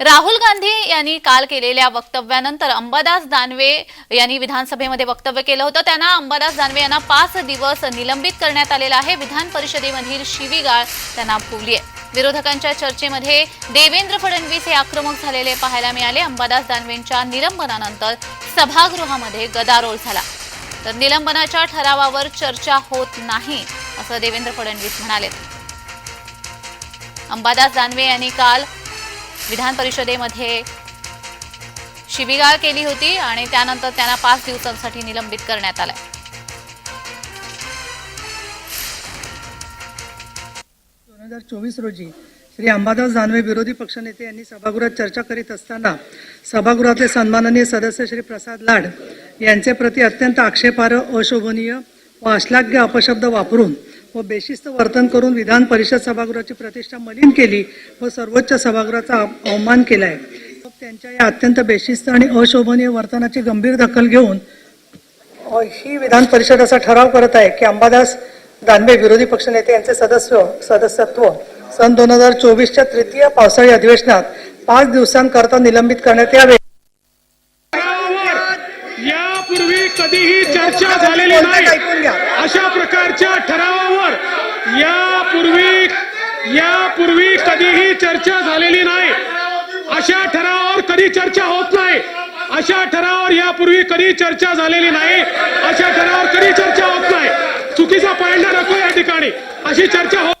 राहुल गांधी यांनी काल केलेल्या वक्तव्यानंतर अंबादास दानवे यांनी विधानसभेमध्ये वक्तव्य केलं होतं. त्यांना अंबादास दानवे यांना पाच दिवस निलंबित करण्यात आलेलं आहे. विधान परिषदेमधील शिवीगाळ त्यांना फुगली आहे विरोधकांच्या चर्चेमध्ये देवेंद्र फडणवीस हे आक्रमक झालेले पाहायला मिळाले. अंबादास दानवेंच्या निलंबनानंतर सभागृहामध्ये गदारोळ झाला. तर निलंबनाच्या ठरावावर चर्चा होत नाही असं देवेंद्र फडणवीस म्हणाले अंबादास दानवे यांनी काल विधान परिषदेमध्ये शिबिगाळ केली होती आणि त्यानंतर त्यांना पाच दिवसांसाठी निलंबित करण्यात आलंय. दोन हजार चोवीस रोजी श्री अंबादास दानवे विरोधी पक्षनेते यांनी सभागृहात चर्चा करीत असताना सभागृहातले सन्माननीय सदस्य श्री प्रसाद लाड यांचे प्रति अत्यंत आक्षेपार्ह अशोभनीय व अश्लाघ्य अपशब्द वापरून व बेशिस्त वर्तन करून विधान परिषद सभागृहाची प्रतिष्ठा मलिन केली व सर्वोच्च सभागृहाचा अवमान केला आहे त्यांच्या या अत्यंत बेशिस्त आणि अशोभनीय वर्तनाची गंभीर दखल घेऊन ही विधान परिषद असा ठराव करत आहे की अंबादास दानवे विरोधी पक्षनेते यांचे सदस्य सदस्यत्व सन दोन हजार चोवीसच्या तृतीय पावसाळी अधिवेशनात पाच दिवसांकरता निलंबित करण्यात यावे. यापूर्वी कधीही चर्चा झालेली. नाही. यापूर्वी कधीही चर्चा झालेली नाही. अशा ठरावावर कधी चर्चा होत नाही. अशा ठरावावर यापूर्वी कधी चर्चा झालेली नाही. अशा ठरावावर कधी चर्चा होत नाही. चुकीचा पॉइंट नको या ठिकाणी. अशी चर्चा होत